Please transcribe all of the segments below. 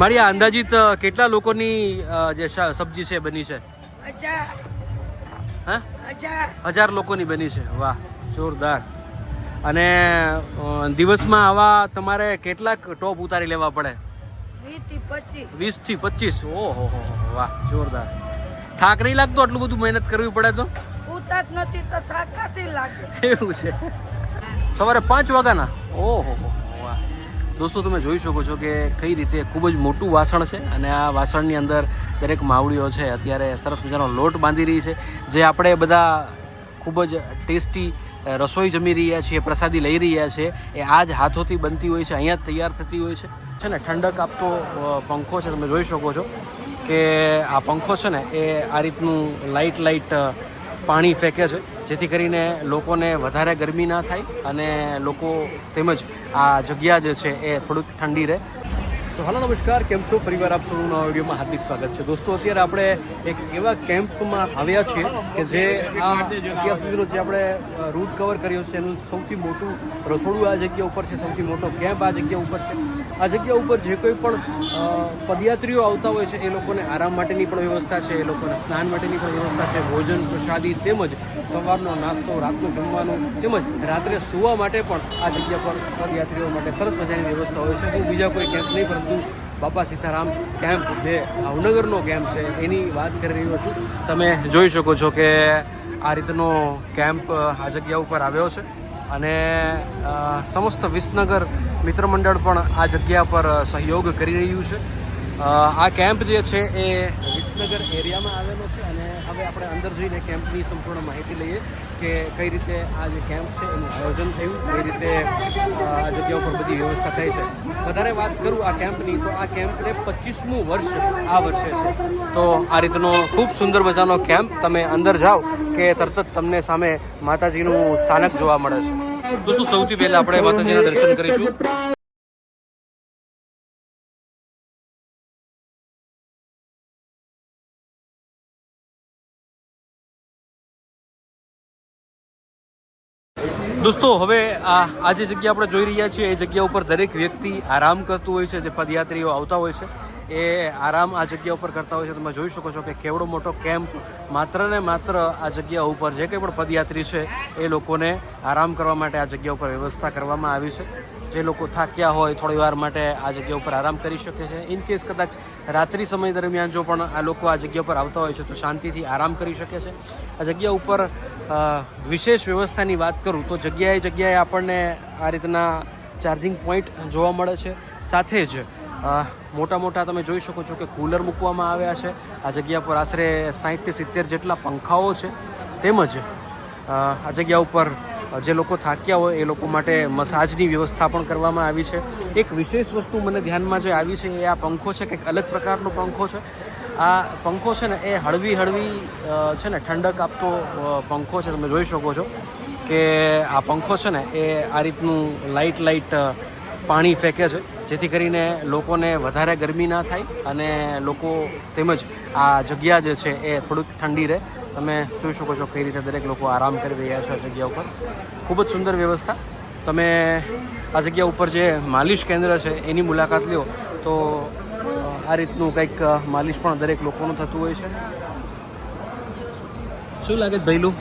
મારી આ અંદાજિત કેટલા લોકોની જે સબ્જી છે બની છે? હા? હજાર. લોકોની બની છે. વાહ જોરદાર. અને દિવસમાં આવા તમારે કેટલાક ટોપ ઉતારી લેવા પડે? વીસથી પચીસ? ઓહો હો હો, વાહ જોરદાર. થાક નહીં લાગતો આટલું બધું મહેનત કરવી પડે તો? નથી તો થાક લાગે? એવું છે. સવારે પાંચ વાગ્યાના? ઓહો દોસ્તો, તમે જોઈ શકો છો કે કઈ રીતે ખૂબ જ મોટું વાસણ છે અને આ વાસણની અંદર દરેક માવડીઓ છે અત્યારે સરસ મજાનો લોટ બાંધી રહી છે, જે આપણે બધા ખૂબ જ ટેસ્ટી રસોઈ જમી રહ્યા છીએ, પ્રસાદી લઈ રહ્યા છીએ. એ આ જ હાથોથી બનતી હોય છે, અહીંયા તૈયાર થતી હોય છે. છે ને, ઠંડક આપતો પંખો છે, તમે જોઈ શકો છો કે આ પંખો છે ને, એ આ રીતનું લાઇટ લાઇટ પાણી ફેંકે છે. જેથી કરીને લોકોને વધારે ગરમી ના થાય અને લોકો તેમજ આ જગ્યા જે છે એ થોડુંક ઠંડી રહે. સો હાલો નમસ્કાર, કેમ છો? ફરીવાર આપ સૌનું નવા વિડીયોમાં હાર્દિક સ્વાગત છે. દોસ્તો, અત્યારે આપણે એક એવા કેમ્પમાં આવ્યા છીએ કે જે આ અત્યાર સુધીનો જે આપણે રૂટ કવર કર્યો છે, એનું સૌથી મોટું રસોડું આ જગ્યા ઉપર છે, સૌથી મોટો કેમ્પ આ જગ્યા ઉપર છે. આ જગ્યા ઉપર જે કોઈ પણ પદયાત્રીઓ આવતા હોય છે, એ લોકોને આરામ માટેની પણ વ્યવસ્થા છે, એ લોકોને સ્નાન માટેની પણ વ્યવસ્થા છે, ભોજન, પ્રસાદી તેમજ સવારનો નાસ્તો, રાતનું જમવાનું તેમજ રાત્રે સૂવા માટે પણ આ જગ્યા પર પદયાત્રીઓ માટે સરસ મજાની વ્યવસ્થા હોય છે. બીજા કોઈ કેમ્પ નહીં, પરંતુ બાપા સીતારામ કેમ્પ જે ભાવનગરનો કેમ્પ છે, એની વાત કરી રહ્યો છું. તમે જોઈ શકો છો કે આ રીતનો કેમ્પ આ જગ્યા ઉપર આવ્યો છે. અને સમસ્ત વિસનગર મિત્ર મંડળ પણ આ જગ્યા પર સહયોગ કરી રહ્યું છે. આ કેમ્પ જે છે એ વિસનગર એરિયામાં આવેલો છે અને આપણે અંદર જઈને કેમ્પની સંપૂર્ણ માહિતી લઈએ કે કઈ રીતે આ જે કેમ્પ છે એનું આયોજન થયું, કઈ રીતે આ જગ્યા ઉપર બધી વ્યવસ્થા થઈ છે. વધારે વાત કરું આ કેમ્પની, તો આ કેમ્પને પચીસમું વર્ષ આ વર્ષે છે. તો આ રીતનો ખૂબ સુંદર મજાનો કેમ્પ તમે અંદર જાઓ કે તરત જ તમને સામે માતાજીનું સ્થાનક જોવા મળે છે. દોસ્તો, સૌથી પહેલાં આપણે માતાજીના દર્શન કરીશું. દોસ્તો, હવે આ આ જે જગ્યા આપણે જોઈ રહ્યા છીએ, એ જગ્યા ઉપર દરેક વ્યક્તિ આરામ કરતું હોય છે, જે પદયાત્રીઓ આવતા હોય છે. એ આરામ આ જગ્યા ઉપર કરતા હોય છે. તમે જોઈ શકો છો કે કેવડો મોટો કેમ્પ માત્ર ને માત્ર આ જગ્યા ઉપર જે કંઈ પણ પદયાત્રી છે, એ લોકોને આરામ કરવા માટે આ જગ્યા ઉપર વ્યવસ્થા કરવામાં આવી છે. જે લોકો થાક્યા હોય થોડી વાર માટે આ જગ્યા ઉપર આરામ કરી શકે છે. ઇન કેસ કદાચ રાત્રિ સમય દરમિયાન જો પણ આ લોકો આ જગ્યા ઉપર આવતા હોય છે, તો શાંતિથી આરામ કરી શકે છે. આ જગ્યા ઉપર વિશેષ વ્યવસ્થાની વાત કરું તો જગ્યાએ જગ્યાએ આપણને આ રીતના ચાર્જિંગ પોઈન્ટ જોવા મળે છે. સાથે જ મોટા મોટા તમે જોઈ શકો છો કે કુલર મૂકવામાં આવ્યા છે. આ જગ્યા પર આશરે સાહીઠથી સિત્તેર જેટલા પંખાઓ છે. તેમજ આ જગ્યા ઉપર જે લોકો થાક્યા હોય એ લોકો માટે મસાજની વ્યવસ્થા પણ કરવામાં આવી છે. એક વિશેષ વસ્તુ મને ધ્યાનમાં જે આવી છે એ આ પંખો છે, કંઈક અલગ પ્રકારનો પંખો છે. આ પંખો છે ને એ હળવી હળવી છે ને ઠંડક આપતો પંખો છે, તમે જોઈ શકો છો કે આ પંખો છે ને એ આ રીતનું લાઇટ લાઇટ પાણી ફેંકે છે, જેથી કરીને લોકોને વધારે ગરમી ના થાય અને લોકો તેમજ આ જગ્યા જે છે એ થોડુંક ઠંડી રહે. તમે જોઈ શકો છો કઈ રીતે દરેક લોકો આરામ કરી રહ્યા છે આ જગ્યા ઉપર. ખૂબ જ સુંદર વ્યવસ્થા. તમે આ જગ્યા ઉપર જે માલિશ કેન્દ્ર છે, એની મુલાકાત લ્યો તો આ રીતનું કંઈક માલિશ પણ દરેક લોકોનું થતું હોય છે. શું લાગે ભૈલું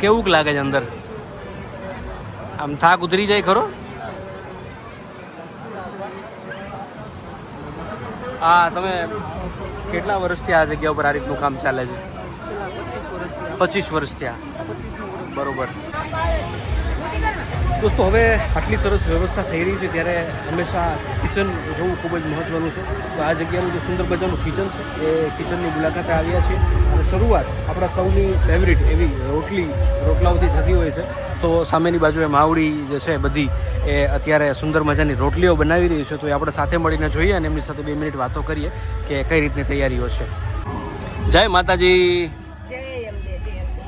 કેવું લાગે છે અંદર? આમ થાક ઉતરી જાય ખરો? હા, તમે કેટલા વર્ષથી આ જગ્યા ઉપર આ રીતનું કામ ચાલે છે? પચીસ વર્ષ થયા બરોબર. દોસ્તો, હવે આટલી સરસ વ્યવસ્થા થઈ રહી છે ત્યારે હંમેશા કિચન જોવું ખૂબ જ મહત્વનું છે. તો આ જગ્યાનું જે સુંદર મજાનું કિચન છે, એ કિચનની મુલાકાતે આવ્યા છીએ. અને શરૂઆત આપણા સૌની ફેવરિટ એવી રોટલી રોટલાઓથી થતી હોય છે. તો સામેની બાજુએ માવડી જે છે બધી એ અત્યારે સુંદર મજાની રોટલીઓ બનાવી રહી છે. તો એ આપણે સાથે મળીને જોઈએ અને એમની સાથે બે મિનિટ વાતો કરીએ કે કઈ રીતની તૈયારીઓ છે. જય માતાજી.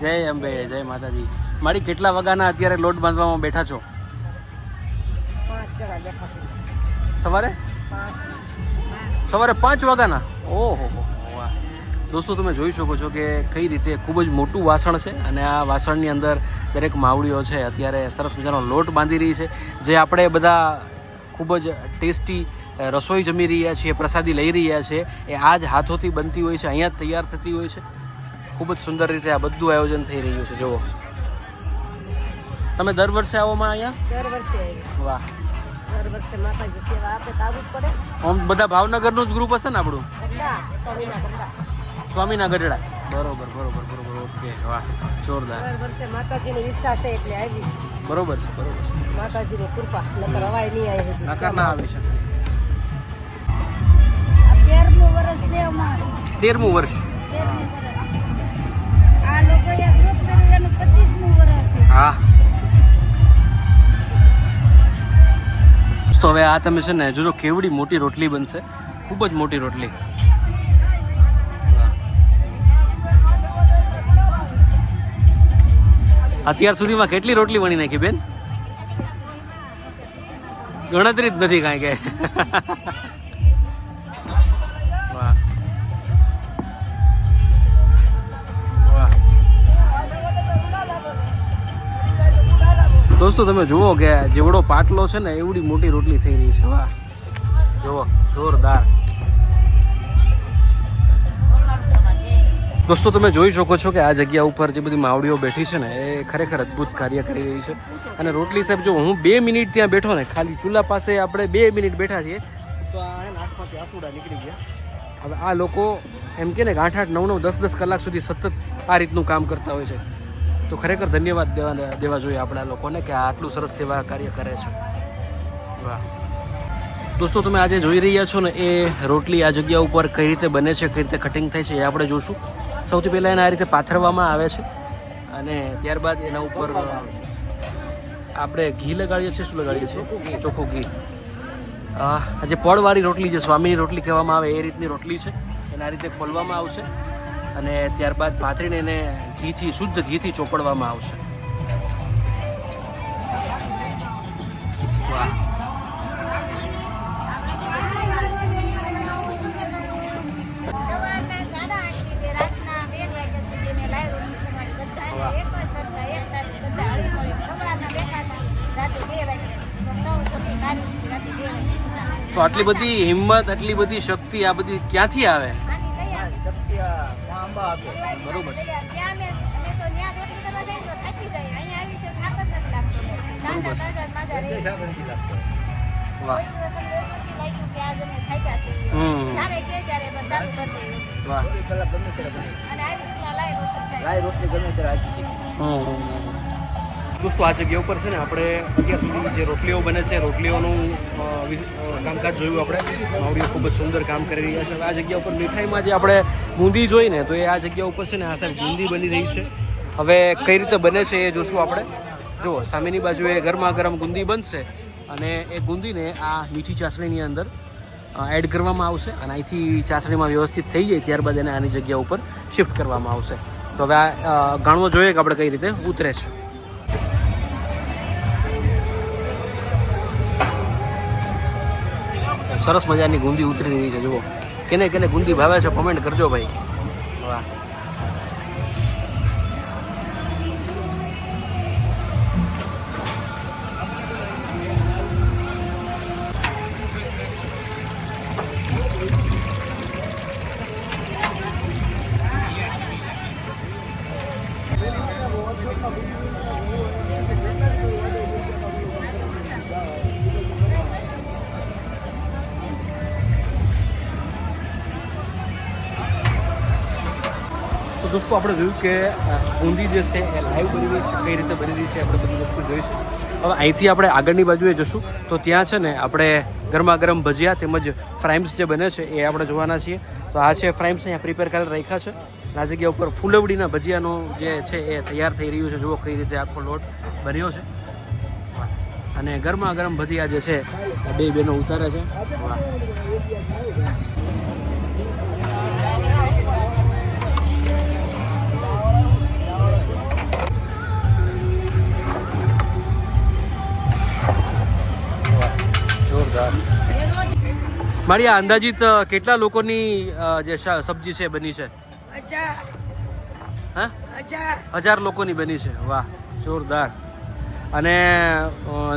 જય અંબે જય માતાજી. મારી કેટલા વાગ્યાના અત્યારે લોટ બાંધવામાં બેઠા છો? સવારે? સવારે પાંચ વાગ્યાના? ઓહો દોસ્તો તમે જોઈ શકો છો કે કઈ રીતે ખૂબ જ મોટું વાસણ છે અને આ વાસણની અંદર દરેક માવડીઓ છે અત્યારે સરસ મજાનો લોટ બાંધી રહી છે જે આપણે બધા ખૂબ જ ટેસ્ટી રસોઈ જમી રહ્યા છીએ પ્રસાદી લઈ રહ્યા છીએ એ આ જ હાથોથી બનતી હોય છે અહીંયા જ તૈયાર થતી હોય છે. ખૂબ જ સુંદર રીતે આ બધું આયોજન થઈ રહ્યું છે જુઓ. તમે દર વર્ષે આવો માં અહીંયા? દર વર્ષે વાહ. દર વર્ષે માતાજી સેવા આપે તો જ પડે. આમ બધા ભાવનગરનું જ ગ્રુપ હશે ને આપણું? સ્વામીના ગઢડા. બરોબર બરોબર બરોબર. ઓકે વાહ જોરદાર. દર વર્ષે માતાજીની ઈચ્છા છે એટલે આવી છે. બરોબર છે બરોબર છે. માતાજીની કૃપા નકર હવાય નહીં આવી હતી. નકર ના આવી શકે. તેરમું વર્ષ છે અમારું. તેરમું વર્ષ. તેરમું વર્ષ. આ ગ્રુપ કર્યું એનું પચીસમું વર્ષ છે. હા. તો હવે આ તમે છે ને જોજો કેવડી મોટી રોટલી બનશે. ખૂબ જ મોટી રોટલી. અત્યાર સુધીમાં કેટલી રોટલી વણી નાખી બેન? ગણતરી જ નથી કાંઈ કે. દોસ્તો, તમે જુઓ કે જેવડો પાટલો છે ને, એવડી મોટી રોટલી થઈ રહી છે. વાહ. જુઓ, જોરદાર. દોસ્તો, તમે જોઈ શકો છો કે આ જગ્યા ઉપર જે બધી માવડીઓ બેઠી છે ને, એ ખરેખર અદ્ભુત કાર્ય કરી રહી છે. અને રોટલી સાહેબ, જો હું બે મિનિટ ત્યાં બેઠો ને, ખાલી ચૂલા પાસે આપણે બે મિનિટ બેઠા છીએ, તો આ હે ને નીકળી ગયા. હવે આ લોકો એમ કે ને આઠ આઠ નવ નવ દસ દસ કલાક સુધી સતત આ રીતનું કામ કરતા હોય છે. તો ખરેખર ધન્યવાદ દેવા દેવા જોઈએ આપણે લોકોને કે આ આટલું સરસ સેવા કાર્ય કરે છે. વાહ. દોસ્તો, તમે આજે જોઈ રહ્યા છો ને, એ રોટલી આ જગ્યા ઉપર કઈ રીતે બને છે, કઈ રીતે કટિંગ થાય છે એ આપણે જોશું. સૌથી પહેલાં એને આ રીતે પાથરવામાં આવે છે અને ત્યારબાદ એના ઉપર આપણે ઘી લગાડીએ છીએ. શું લગાડીએ છીએ? ચોખ્ખું ઘી. જે પડવાળી રોટલી જે સ્વામીની રોટલી કહેવામાં આવે એ રીતની રોટલી છે. એને આ રીતે ખોલવામાં આવશે અને ત્યારબાદ પાથરીને એને ઘીથી શુદ્ધ ઘીથી ચોપડવામાં આવશે. વાહ. તો આટલી બધી હિંમત આટલી બધી શક્તિ આ બધી ક્યાંથી આવે. બરોબર. વાહ. દોસ્તો, આ જગ્યા ઉપર છે ને આપણે અત્યાર સુધી જે રોટલીઓ બને છે, રોટલીઓનું કામકાજ જોયું આપણે. માવડીઓ ખૂબ જ સુંદર કામ કરી રહ્યા છે. આ જગ્યા ઉપર મીઠાઈમાં જે આપણે બુંદી જોઈ ને, તો એ આ જગ્યા ઉપર છે ને, આ સાહેબ બુંદી બની રહી છે. હવે કઈ રીતે બને છે એ જોશું આપણે. જુઓ સામેની બાજુએ ગરમા ગરમ ગુંદી બનશે અને એ ગુંદીને આ મીઠી ચાસણીની અંદર એડ કરવામાં આવશે અને અહીંથી ચાસણીમાં વ્યવસ્થિત થઈ જાય, ત્યારબાદ એને આની જગ્યા ઉપર શિફ્ટ કરવામાં આવશે. તો હવે આ ગણવો જોઈએ કે આપણે કઈ રીતે ઉતરે છે. સરસ મજાની ગુંદી ઉતરી રહી છે, જુઓ. કેને કેને ગુંદી ભાવે છે કોમેન્ટ કરજો ભાઈ. વાહ. દોસ્તો, આપણે જોયું કે બુંદી જે છે એ લાઈવ બની રહી છે. કઈ રીતે બની રહી છે, આપણે બધી વસ્તુ જોઈશું. હવે અહીંથી આપણે આગળની બાજુએ જશું. તો ત્યાં છે ને, આપણે ગરમા ગરમ ભજીયા તેમજ ફ્રાઇમ્સ જે બને છે એ આપણે જોવાના છીએ. તો આ છે ફ્રાઇમ્સ અહીંયા પ્રિપેર કરી રાખ્યા છે. આ જગ્યા ઉપર ફૂલવડીના ભજીયાનું જે છે એ તૈયાર થઈ રહ્યું છે. જુઓ કઈ રીતે આખો લોટ બન્યો છે. અને ગરમા ગરમ ભજીયા જે છે બે બેનો ઉતારે છે. મારી આ અંદાજિત કેટલા લોકોની જે સબ્જી છે બની છે? હા? હજાર. લોકોની બની છે. વાહ જોરદાર. અને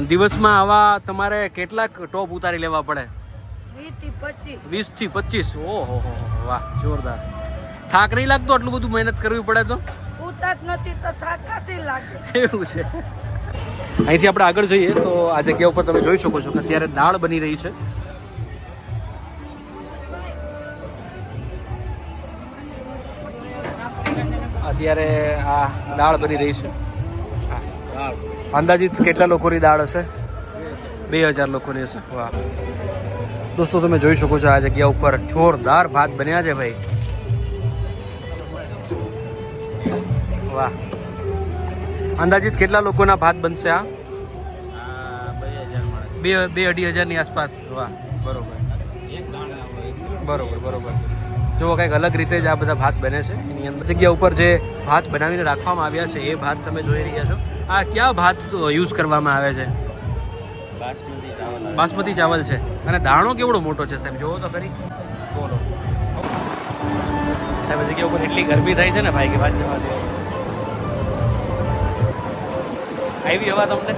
દિવસમાં આવા તમારે કેટલાક ટોપ ઉતારી લેવા પડે? વીસથી પચીસ? ઓહો હો વાહ જોરદાર. થાક નહીં લાગતો? આટલું બધું મહેનત કરવી પડે તો? ઉતા નથી તો થાક લાગે? એવું છે. અહીંથી આપણે આગળ જઈએ તો આ જગ્યા ઉપર તમે જોઈ શકો છો કે અત્યારે દાળ બની રહી છે. અત્યારે આ દાળ બની રહી છે. અંદાજિત કેટલા લોકોની દાળ હશે? બે હજાર લોકોની હશે. વાહ. દોસ્તો, તમે જોઈ શકો છો આ જગ્યા ઉપર જોરદાર ભાત બન્યા છે ભાઈ. વાહ. અંદાજિત કેટલા લોકોના ભાત બનશે આ? બે બે અઢી હજારની આસપાસ. વાહ, બરોબર. બરોબર બરોબર. જો કંઈક અલગ રીતે જ આ બધા ભાત બને છે. એની અંદર જગ્યા ઉપર જે ભાત બનાવીને રાખવામાં આવ્યા છે, એ ભાત તમે જોઈ રહ્યા છો. આ કયા ભાત યુઝ કરવામાં આવે છે? બાસમતી ચાવલ છે. અને દાણો કેવડો મોટો છે, સાહેબ? જોવો તો ખરી. બોલો. સાહેબ, જગ્યા ઉપર એટલી ગરમી થાય છે ને, ભાઈ, કે વાત જવા દો. આવી હવા તમને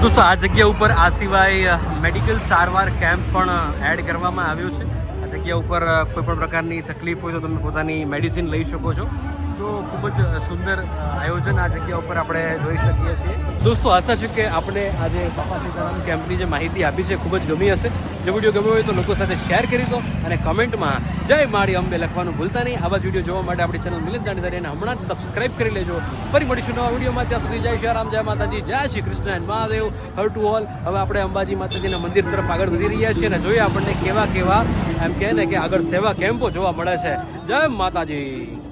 દોસ્તો, આ જગ્યા ઉપર આ સિવાય મેડિકલ સારવાર કેમ્પ પણ એડ કરવામાં આવ્યો છે. આ જગ્યા ઉપર કોઈ પણ પ્રકારની તકલીફ હોય તો તમે પોતાની મેડિસિન લઈ શકો છો. તો ખૂબ જ સુંદર આયોજન આ જગ્યા ઉપર આપણે જોઈ શકીએ છીએ. દોસ્તો, આશા છે કે આપણે આજે બાપા સીતારામ કેમ્પની જે માહિતી આપી છે ખૂબ જ ગમી હશે. જો વીડિયો ગમ્યો હોય તો લોકો સાથે શેર કરી દો અને કમેન્ટમાં જય માળી અંબે લખવાનું ભૂલતા નહીં. આવા જ વીડિયો જોવા માટે આપણી ચેનલ મિલિત જાણીદારી અને હમણાં જ સબસ્ક્રાઇબ કરી લેજો. ફરી મળીશું નવા વિડીયોમાં ત્યાં સુધી જય શ્રી રામ, જય માતાજી, જય શ્રી કૃષ્ણ એન્ડ મહાદેવ. હર ટુ ઓલ હવે આપણે અંબાજી માતાજીના મંદિર તરફ આગળ વધી રહ્યા છીએ અને જોઈએ આપણને કેવા કેવા એમ કહે ને કે આગળ સેવા કેમ્પો જોવા મળે છે. જય માતાજી.